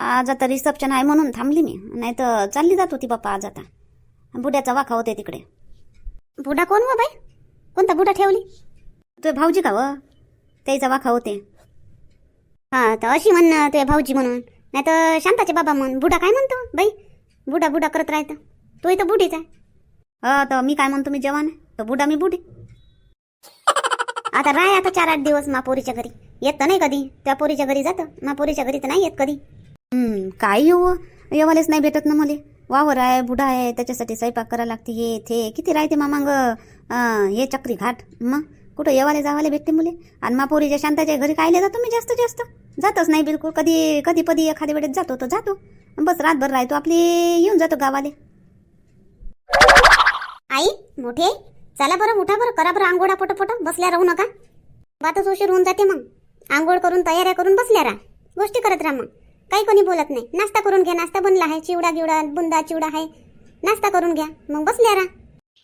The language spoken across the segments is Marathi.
आज आता रिसेप्शन आहे म्हणून थांबली मी. नाही तर चालली जात होती बाप्पा आज आता. बुड्याचा वाखा होते तिकडे. बुडा कोण व बाई? कोणता बुडा ठेवली? तुझे भाऊजी का व? त्याचा वाखा होते. हा तर अशी म्हण तुझे भाऊजी म्हणून. नाही तर शांताचे बाबा म्हण. बुडा काय म्हणतो बाई? बुडा बुडा करत राहतं. तो इथं बुडीच आहे. हा तर मी काय म्हणतो मी जवान आहे. तर बुडा मी बुडी. आता राय आता चार आठ दिवस मापोरीच्या घरी. येत नाही कधी. त्या पोरीच्या घरी जातं. मापोरीच्या घरी तर नाही येत कधी. काय येऊ येवालेच नाही भेटत ना मले. वावर आहे बुढा आहे त्याच्यासाठी स्वयंपाक करायला लागते हे ते किती राहते मामांग? हे चक्री घाट. मग? कुठं येवाले जावाले भेटते मुले? आणि मापोरीच्या शांताच्या घरी कायले जातो मी जास्त जास्त? जातच नाही बिलकुल. कधी कधी कधी एखाद्या वेळेस जातो तर जातो. बस रातभर राहतो आपली येऊन जातो गावाले. आई मोठे. चला बरं उठा बरं. करा बरं आंघोळा पटपट. बसल्या राहू नका. बातच उशीर होऊन जाते मग. आंघोळ करून तयाऱ्या करून बसल्या राहा. गोष्टी करत राहा मग. काही कोणी बोलत नाही. नाश्ता करून घ्या नाश्ता बनला आहे चिवडा गिवडा बुंदा चिवडा आहे. नाश्ता करून घ्या. मग बसल्या राहा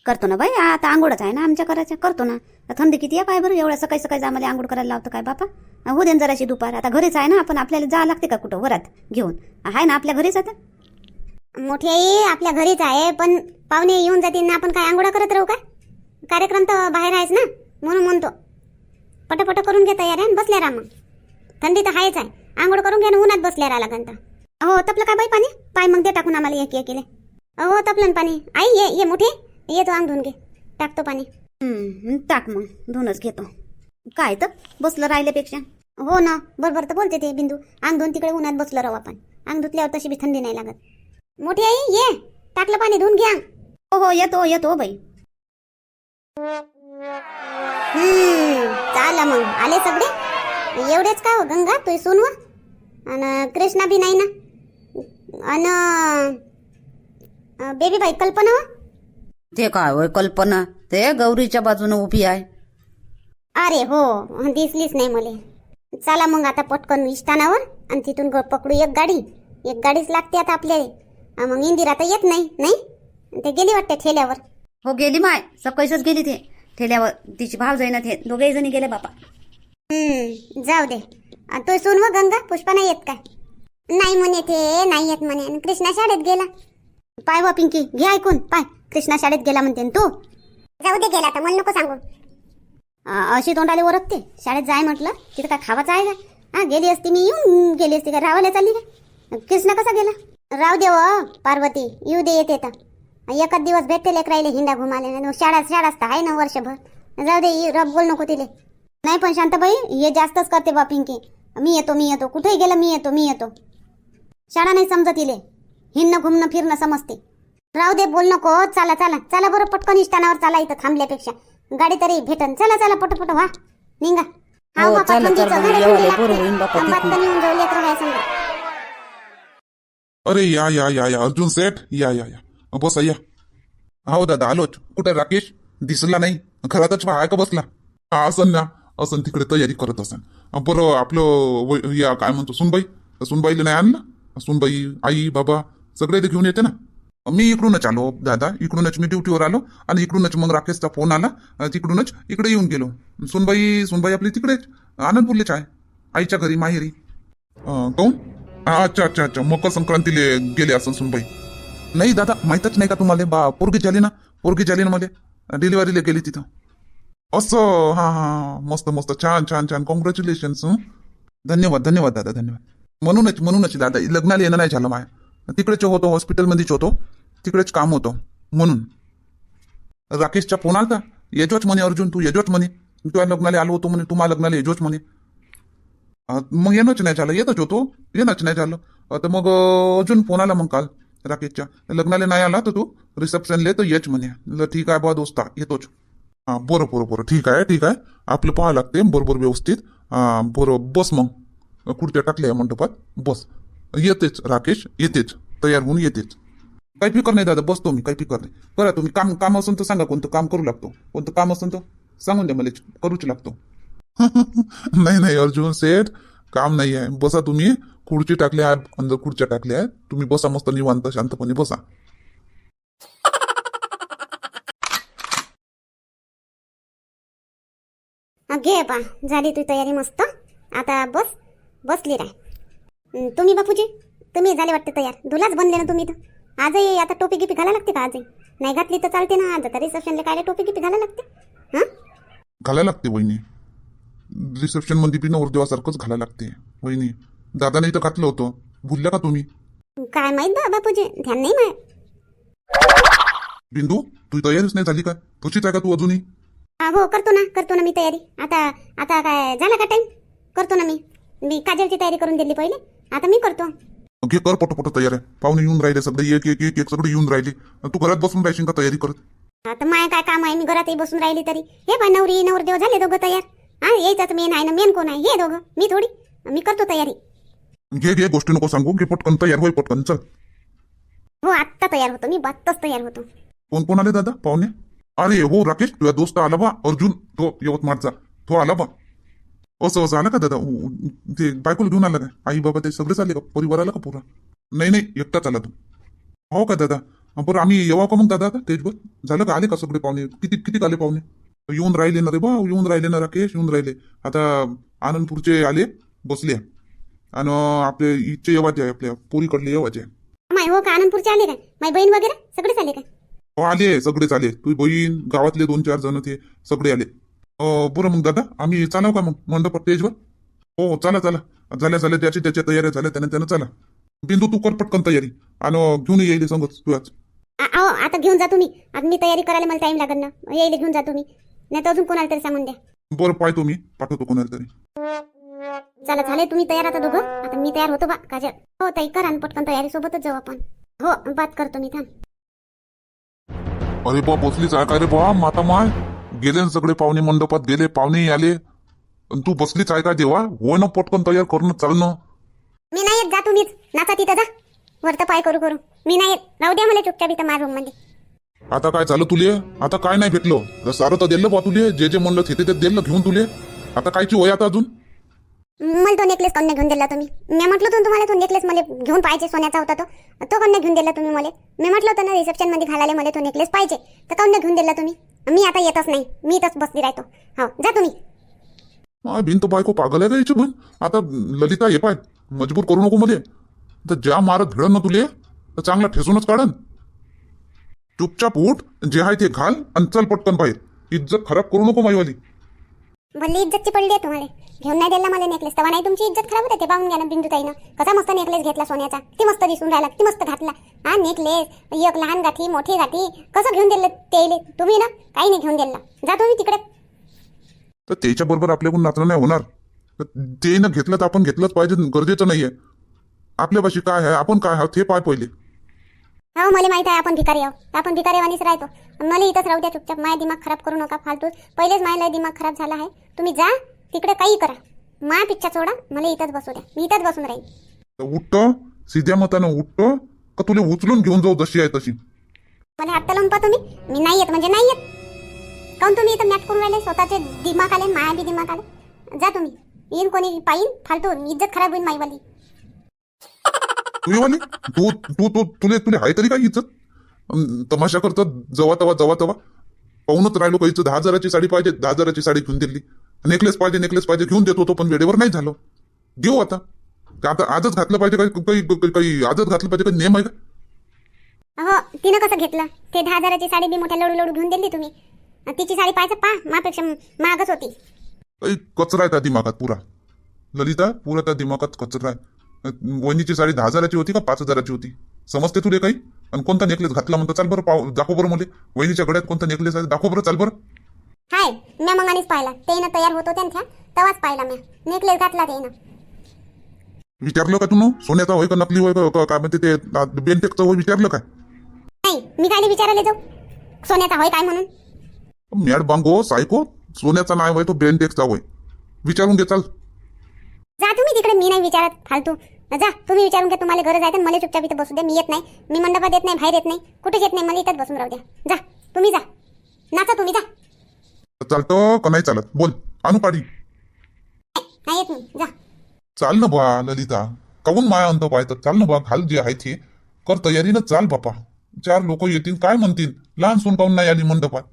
करतो ना बाई आता आंघोळच आहे ना आमच्या करायचं करतो ना. थंडी किती आहे काय बरं? एवढ्या सकाळी सकाळी आम्हाला आंघोळ करायला लावतो काय बापा? हो देन जराशी दुपार. आता घरीच आहे ना आपण. आपल्याला जावं लागते का कुठं? वरात घेऊन. आहे ना आपल्या घरीच आता? मोठी आई आपल्या घरीच आहे पण पाहुणे येऊन जातील ना. आपण काय आंघोळा करत राहू का? कार्यक्रम तर बाहेर आहेच ना म्हणून म्हणतो. पटपट करून घे तयार आहे बसल्या राहा मग. थंडी तर आहेच आहे. आंघोळ करून घ्या ना उन्हात बसल्या राहा लागन तर हो तपलं काय बाई पाणी? पाय मग दे टाकून आम्हाला एक एक हो तपलं पाणी. आई ये ये मोठे. ये तो अंग धुवून घे. टाकतो पाणी. टाक मग. धुवूनच घेतो. काय तर? बसलं राहिल्यापेक्षा. हो ना. बरोबर तर बोलते ते बिंदू. अंग धुवून तिकडे उन्हात बसलं राहू आपण. अंग धुतल्यावर तशी बी थंडी नाही लागत. मोठी आई ये. टाकलं पाणी धुवून घ्या. हो हो येतो येतो बाई. हम्म चाला मग. आले सगळे? एवढेच का हो गंगा तू सून व आणि कृष्णा बी नाही ना? आणि बेबी बाई कल्पना ते काय होय कल्पना? ते गौरीच्या बाजूने उभी आहे. अरे हो दिसलीच नाही मले. चला मग आता पटकन इष्टानावर आणि तिथून पकडू एक गाडी. एक गाडीच लागते आता आपल्याला. मग इंदिरा तर येत नाही नाही? ते गेली वाटते ठेल्यावर. हो गेली माय. सकाळीच गेली ते. ठेल्यावर. तिची भाव जाईना ते दोघेही जणी गेले बापा. हम्म जाऊ दे. तो सुन व गंगा पुष्पा नाही येत काय? नाही म्हणे ते नाही येत म्हणे. आणि कृष्णा शाळेत गेला. पाय व पिंकी घे ऐकून पाय. कृष्णा शाळेत गेला म्हणते तू. जाऊ दे गेला तर मला नको सांगू. अशी तोंडाले ओरखते. शाळेत जाय म्हटलं तिथं काय खावाचं आहे का हा गेली असती मी येऊन गेली असती का रावायला चालली का कृष्णा कसा गेला? राव दे पार्वती येऊ दे येते तर. एकच दिवस भेटते लेकरायले हिंडा घुमाले. नाही शाळा शाळा असता आहे ना वर्षभर. जाऊ दे रब बोल नको तिले. नाही पण शांताबाई हे जास्तच करते बा पिंकी. मी येतो मी येतो. कुठेही गेलं मी येतो मी येतो. शाळा नाही समजत इले. हिंडणं घुमणं फिरणं समजते. राहू दे बोल नको. चला चला. चला बरं पटकन इष्टानावर चला इथं थांबल्यापेक्षा. गाडी तरी भेटन. चला चला पटपट व्हा निघा. हाव हो, बापा. अरे या या या या. अर्जुन सेठ या या या. बसा या. हो दादा. आलोच कुठे राकेश? दिसला नाही. घरातच आहे का बसला? हा असन ना. असं तिकडे तयारी करत असन बरं आपलं वै या काय म्हणतो सुनबाई? सुनबाईला नाही आणलं? सुनबाई आई बाबा सगळे ते घेऊन येते ना? मी इकडूनच आलो दादा. इकडूनच मी ड्युटीवर आलो. आणि इकडूनच मग राकेशचा फोन आला. अं, तिकडूनच इकडे येऊन गेलो. सुनबाई सुनबाई आपली तिकडेच. आनंदपूरलेच आहे. आईच्या घरी माहेरी. अं, काहून हा, अच्छा अच्छा अच्छा. मकर संक्रांतीले गेले असं सुनबाई. नाही दादा माहीतच नाही का तुम्हाला? बा पोरगी झाली ना? पोरगी झाली ना मध्ये डिलिव्हरीला गेली तिथं. असं हा हा. मस्त मस्त छान छान छान कॉंग्रॅच्युलेशन्स धन्यवाद धन्यवाद दादा धन्यवाद। म्हणूनच म्हणूनच दादा लग्नाला येणं नाही झालं माय. तिकडेच होतो हॉस्पिटलमध्येच होतो तिकडेच काम होतं म्हणून. राकेशचा फ़ोन आलता येजोच म्हणे अर्जुन तू येजोच म्हणे. तुझ्या लग्नाला आलो होतो म्हणे तुम्हाला लग्नाला येजोच म्हणे. अं, मग येणंच नाही झालं येतच होतो येणंच नाही झालं. अं, तर मग अं, अजून फ़ोन आला मग काल राकेशच्या. लग्नाला नाही आला तर तू रिसेप्शनले तर येच म्हणे. म्हणलं, ठीक आहे बा दोस्ता येतोच. हां बरं बरं बरं. ठीक आहे ठीक आहे. आपलं पाहावं लागते बरोबर व्यवस्थित. हा बरं बस मग. खुर्च्या टाकल्या आहे मंडपात. बस. येतेच राकेश येतेच. तयार होऊन येतेच. काही फिकर नाही दादा बसतो मी काही फिकर नाही. करा तुम्ही. काम काम असेल तर सांगा कोणतं काम करू लागतो. कोणतं काम असेल तर सांगून द्या मला करूच लागतो. नाही नाही अर्जुन सेठ काम नाही आहे. बसा तुम्ही. खुर्ची टाकली आहे अंदर खुर्च्या टाकल्या आहेत. तुम्ही बसा मस्त निवांत शांतपणे बसा हा, घे बा झाली तुझी तयारी मस्त. आता बस बसली राय. तुम्ही बापूजी तुम्ही झाले वाटते तयार. धुलाच बनले ना तुम्ही तर आजही आता टोपी गिपी घालायला लागते का आजही? नाही घातली तर चालते ना आज आता रिसेप्शनला काय टोपी गिपी घालायला लागते? हां? घालायला लागते वहिनी. रिसेप्शनमध्ये बी नवरदेवासारखंच घालायला लागते. वहिनी दादाने इथं घातलं होतं. भुलल्या का तुम्ही? काय माहीत बा बापूजी ध्यान नाही माय. बिंदू तुझी तयारीच नाही झाली काय? तशीच आहे का तू अजूनही? हा, हो करतो ना करतो ना मी तयारी. आता आता काय झाला का टाइम करतो ना मी. मी काजलची तयारी करून दिली पहिले. आता मी करतो. घे कर पटोपट तयार. आहे पाहुणे येऊन राहिले सगळे एक एक एक एक सगळे येऊन राहिले. तू घरात बसून राहशील का तयारी करत? आता माय काय काम आहे? मी घरातही बसून राहिली तरी. हे बा नवरी नवरदेव झाले दोघं तयार. हा यायचाच मेन आहे ना मेन कोण आहे? हे दोघं. मी थोडी. मी करतो तयारी. घे घे गोष्टी नको सांगू. घे पटकन तयार होय पटकन चल. हो आत्ता तयार होतो मी बात्ताच तयार होतो. कोण कोण आले दादा? पाहुणे? अरे हो राकेश तुझा दोस्त आला बा अर्जुन तो यवतमाळचा तो आला बा असं असं आला का दादा? उ- ते बायकोला घेऊन आला काय आई बाबा ते सगळेच आले का? परिवार आला का पुरा? नाही नाही एकटाच आला तू. हो का दादा? बरं आम्ही येवा का मग दादा आता? तेजवर झालं का? आले का सगळे पाहुणे? किती किती आले पाहुणे? येऊन राहिले ना रे बा येऊन राहिले ना राकेश येऊन राहिले. आता आनंदपूरचे आले बसले. आणि आपले इथचे येवाचे आहे आपल्या पोरीकडले येवाचे माय हो का आनंदपूरचे आले काय? माझी बहीण वगैरे? सगळेच आले काय? हो आले सगळेच आले. तुझी बहीण गावातले दोन चार जण ते सगळे आले. बरं मग दादा आम्ही चालव का मग? मंडप स्टेजवर? हो चला चला. झाल्या झाल्या त्याची त्याच्या तयाऱ्या झाल्या त्याने त्यानं चला. बिंदू तू कर पटकन तयारी. आणि घेऊन येईल संगच तुझ्याच आ- अहो आता घेऊन जा तुम्ही. आता मी तयारी करायला मला टाइम लागत ना. येईल घेऊन जा तुम्ही. नाही तर अजून कोणाला तरी सांगून द्या. बरं पाहतो मी. पाठवतो कोणाला तरी. चला झाले तुम्ही तयार आता दोघं? आता मी तयार होतो बा काजल. हो ताई करा पटकन तयारी. सोबतच जाऊ आपण. हो बात करतो मी थांब. अरे बा बसलीच आहे का रे बा? माता माय. गेले ना सगळे पाहुणे मंडपात गेले पाहुणे आले. अन तू बसलीच आहे का देवा? हो ना पटकन तयार करून चालणं मी नाही येत जा तुम्हीच. नाचा तिथं जा. वरतं पाय करू करू. मी नाही येत. राहू द्या मला चुपचाप इथं माझ्या रूममध्ये. आता काय झालं तुले? आता काय नाही भेटलं. सारं तर दिलं बा तुले. जे जे म्हणलं ते ते दिलं घेऊन तुले. आता कायची वय आता अजून? मला तो नेकलेस कन्या घेऊन दिला तुम्ही. मी म्हटलं होतं तुम्हाला तो नेकलेस मला घेऊन पाहिजे सोन्याचा होता तो. तो कन्या घेऊन दिला तुम्ही मला. मी म्हटलं होतं ना रिसेप्शनमध्ये घालायला मला तो नेकलेस पाहिजे. तर कन्या घेऊन दिला तुम्ही. मी आता येतच नाही. मी इथंच बसली राहतो. हो जा तुम्ही. बिन तो बायको पागल आहे का याची आता ललिता हे पाय मजबूर करू नको मध्ये तर ज्या मारत भिडन ना तुले तर चांगला ठेसूनच काढन. चुपचाप उठ जे आहे ते घाल आणि चल पटकन बाहेर. इज्जत खराब करू नको माईवाली. भल्ली इज्जतची पडली आहे तुम्हाला. घेऊन नाही दिला मला नेकलेस तेव्हा नाही तुमची इज्जत खराब होते ते पाहून घ्या ना बिंदुताईनं. कसा मस्त नेकलेस घेतला सोन्याचा. ती मस्त दिसून राहिला ती मस्त घातला. हा नेकलेस एक लहान गाठी मोठी गाठी. कसं घेऊन दिलं ते तुम्ही ना काही नाही घेऊन दिला. जा तुम्ही तिकडे. तर त्याच्या बरोबर आपल्याकडून नाचणं नाही होणार. ते ना घेतलं तर आपण घेतलंच पाहिजे गरजेचं नाहीये. आपल्यापाशी काय आहे आपण काय आहोत हे पाय पहिले. हो मला माहीत आहे आपण भिकारी आहोत आपण भिकारीवानीच राहतो. मला इथंच राहू द्या चुपचाप. माझा दिमाग खराब करू नका फालतू पहिलेच माझा दिमाग खराब झाला आहे. तुम्ही जा तिकडे काही करा. मा पिच्छा सोडा मला इथंच बसू द्या. मी इथंच बसून राहील उठतं सीध्या मतानं उठतं का तुला उचलून घेऊन जाऊ जशी आहे तशी? मला हात लावून पाहतो मी मी नाही येत म्हणजे नाही येत. काऊन तुम्ही इथं मॅट करून राहिले? स्वतःचे दिमाग आले माया बी दिमाग आले. जा तुम्ही. येईन कोणी पाहिन फालतू. इज्जत खराब होईल माईवाली. तुझी वाली तू तू तू तुले तुले आहे तरी काय इज्जत अन तमाशा करतात जवा तवा जवा तवा. पाहूनच राहिलो काही दहा हजाराची साडी पाहिजे दहा हजाराची साडी घेऊन दिली. नेकलेस पाहिजे नेकलेस पाहिजे घेऊन देत होतो पण वेळेवर नाही झालं. घेऊ आता. का आता आजच घातलं पाहिजे काही काही काही- आजच घातलं पाहिजे काही नेम आहे का? हो तिनं कसं घेतलं? ते दहा हजाराची साडी बी मोठ्या लडू लडू घेऊन दिली तुम्ही. अन तिची साडी पाहायचं पा मापेक्षा महागच होती. काही कचरा आहे त्या दिमागात पुरा. ललिता पुरा त्या दिमागात कचरा आहे. वहिनीची साडी दहा हजाराची होती का पाच हजाराची होती? समजते तुले काही? आणि कोणता नेकलेस घातला म्हणतो? चाल बरं पाव दाखव बरं मला. वहिनीच्या गड्यात कोणता नेकलेस आहे? दाखव बरं चाल बरं. हाय म्या मग आणीच पाहिला. ते ना तयार होतो त्यांच्या. तेव्हाच पाहिला म्या. नेकलेस घातला ते ना. विचारलं का तू सोन्याचा होय का नकली होय का- काय म्हणते ते? बेनटेकचं होय विचारलं काय नाही मी काय विचारायला जाऊ. सोन्याचा होय काय म्हणून? मॅड बांगो सायको सोन्याचा नाव होय तो बेनटेकचा होय. विचारून घे चाल. जा तुम्ही तिकडे मी नाही विचारत फालतू. जा तुम्ही विचारून घ्या तुम्हाला गरज आहे तर मला चुपचाप इथं बसू द्या. मी येत नाही. मी मंडपात येत नाही बाहेर येत नाही. कुठेच येत नाही मला इथंच बसून राहू द्या. जा तुम्ही जा. नाचा तुम्ही जा. चालतं का नाही चालत? बोल आणू काढी नाही येत मी जा. चाल ना बा ललिता. काऊन माया अंत पाहतात चाल ना बा घाल जे आहे ते. कर तयारीनं चाल बापा. चार लोक येतील काय म्हणतील? लहान सून काऊन नाही आली मंडपात?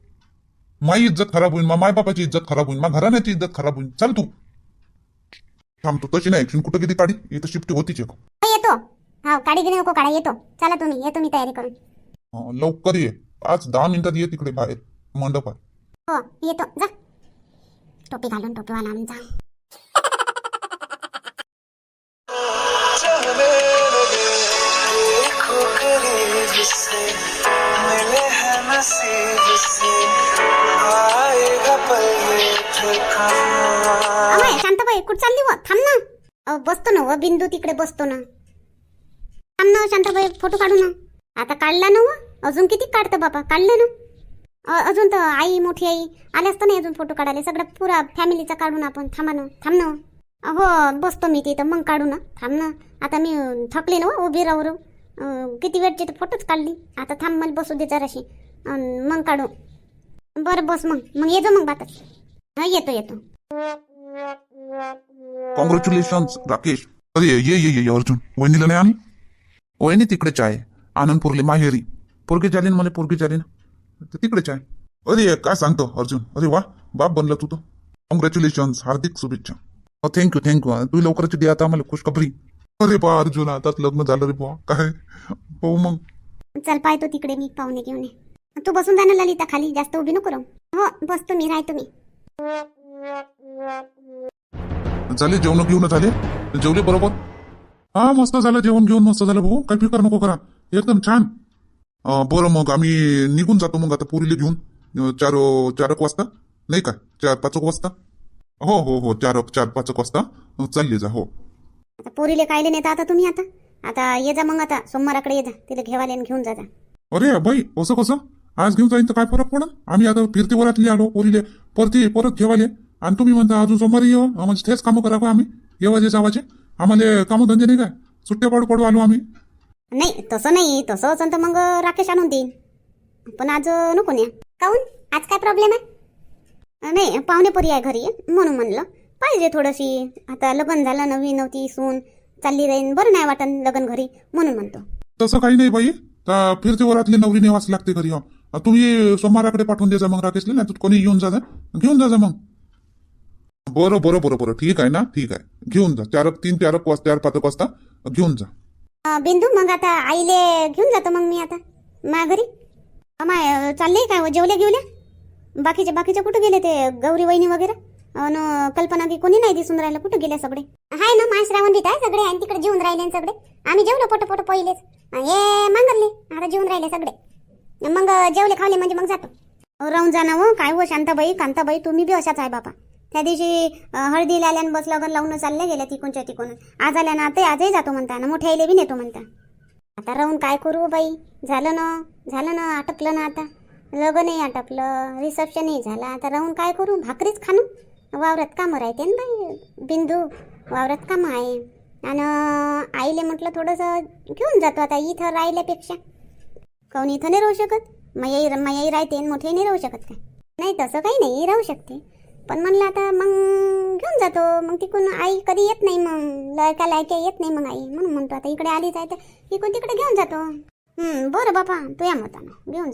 माई इज्जत खराब होईल मा माय बापाची इज्जत खराब होईल मा घराण्याची इज्जत खराब होईल चाल तू. थांब तू तशी नाही. ऍक्शन कुठं गेली काढी इथं शिफ्ट होतीच एक. हो, येतो. हा काढी गिरी नको काढा येतो. चला तुम्ही येतो मी तयारी करून. लवकर ये. पाच दहा मिनिटात ये तिकडे बाहेर मंडपात. हो येतो. जा. टोपी घालून टोपीवाला आमचा चलने व बिंदू तिकडे बसतो ना. थांब ना हो, शांताबाई फोटो काढू ना. आता काढला ना व अजून किती काढतं बाबा काढलं ना. अजून तर आई मोठी आई आले तर नाही अजून फोटो काढायला. सगळं पुरा फॅमिलीचा काढू ना आपण. थांबा ना थांब ना हो. बसतो मी तिथं. मग काढू ना. थांब ना. आता मी थकले थकली ना हो, उभी राहू किती वेळची तर फोटोच काढली? आता थांब मला बसू दे जराशी. मग काढू. बरं बस मग. मग येतो मग बातच. येतो येतो. कॉंग्रॅच्युलेशन राकेश. अरे ये ये ये ये अर्जुन. वहिनीला नाही आणि वहिनी तिकडेच आहे आनंदपूरले माहेरी. पोरगी चालेन मला पोरगी चालेन तर तिकडेच आहे अरे काय सांगतो अर्जुन? अरे वा बाप बनला तू तो कॉंग्रॅच्युलेशन हार्दिक शुभेच्छा. हो थँक्यू थँक्यू तू लवकरच दे आता आम्हाला खुशखबरी. अरे बा अर्जुन आताच लग्न झालं रे बा. काय? हो मग. चल पाहतो तिकडे मी पाहुणे घेऊन तू बसून जाणार ललिता खाली. जास्त उभी नको राहू. हो बसतो मी राहतो मी झाले? जेवण घेऊन झाले? जेवले बरोबर? हा मस्त झालं जेवण घेऊन मस्त झालं भाऊ. काही फिकर नको करा. एकदम छान. बरं मग आम्ही निघून जातो मग आता पुरीला घेऊन. चार चार एक वाजता? नाही का? चार पाच एक वाजता? हो हो हो. चार चार पाच एक वाजता. चालले जा हो. पोरीले कायले नेता आता तुम्ही आता? आता ये जा मग आता. सोमवाराकडे ये जा. तिला घेवाले आणि घेऊन जा अरे बाई असं कसं? आज घेऊन जाईन तर काय फरक पडन? आम्ही आता फिरते वरातली आलो पोरीले. परती परत घेवाले. आणि तुम्ही म्हणता अजून सोमवारी येऊ? म्हणजे तेच कामं करा का आम्ही येवाजे जावाचे? आम्हाला कामं धंदे नाही काय सुट्ट्या पाडू पडू आलो आम्ही. नाही तसं नाही. तसं असेल तर मग राकेश आणून देईन. पण आज नको न्या. काहून आज काय प्रॉब्लेम आहे? नाही पाहुणे पोरी आहे घरी म्हणून म्हणलं. पाहिजे थोडीशी. आता लग्न झालं नवी नव्हती सून चालली राहीन. बरं नाही वाटन लग्न घरी म्हणून म्हणतो. तसं काही नाही बाई. तर फिरते वरातली नवरी नेवाच लागते घरी हो. तुम्ही सोमवाराकडे पाठवून द्यायचा मग राकेशला नाही कोणी येऊन जा. घेऊन जा मग. बरं बरं बरं बरं. ठीक आहे ना? ठीक आहे. घेऊन जा. चार तीन चार चार पाच वाजता घेऊन जा. अं, बिंदू मग आता आईले घेऊन जातो मग मी आता. मा घरी? माय चालले काय जेवले घेवले? बाकीचे बाकीचे कुठे गेले ते? गौरी वहिनी वगैरे? अन कल्पना की कोणी नाही दिसून राहिलं? कुठे गेले सगळे? हाय ना माय श्रावण आहे सगळे? आणि तिकडे जेवून राहिले सगळे? आम्ही जेवलो पोट पोट पहिलेच. हे मांगरले. आता जेवून राहिले सगळे. मग जेवले खावले म्हणजे मग जातो. राहून जा ना हो. काय हो शांताबाई कांताबाई तुम्ही बी अशाच आहे बापा. त्या दिवशी हळदीला आल्यानं बस लगन लावून चालल्या गेल्या तिकूनच्या तिकून. आज आल्या ना आता आजही जातो म्हणता ना मोठ्या आईले बी नेतो म्हणता. आता राहून काय करू हो बाई? झालं ना झालं ना आटपलं ना आता. लग्नही आटपलं रिसेप्शनही झालं. आता राहून काय करू? भाकरीच खाणं. वावरात कामं राहते ना बाई. बिंदू वावरात कामं आहे. आणि आईले म्हटलं थोडंसं घेऊन जातो आता इथं राहिल्यापेक्षा. काऊन इथं नाही राहू शकत? मयाई मयाई राहते आणि मोठे नाही राहू शकत काय नाही तसं काही नाही राहू शकते. पण म्हणलं आता मग घेऊन जातो. मग तिकडून आई कधी येत नाही मग. लयका लायका येत नाही मग आई. म्हणून म्हणतो आता इकडे आलीच आहे तर इकडून तिकडे घेऊन जातो. बरं बापा तू या मतानं. घेऊन जा.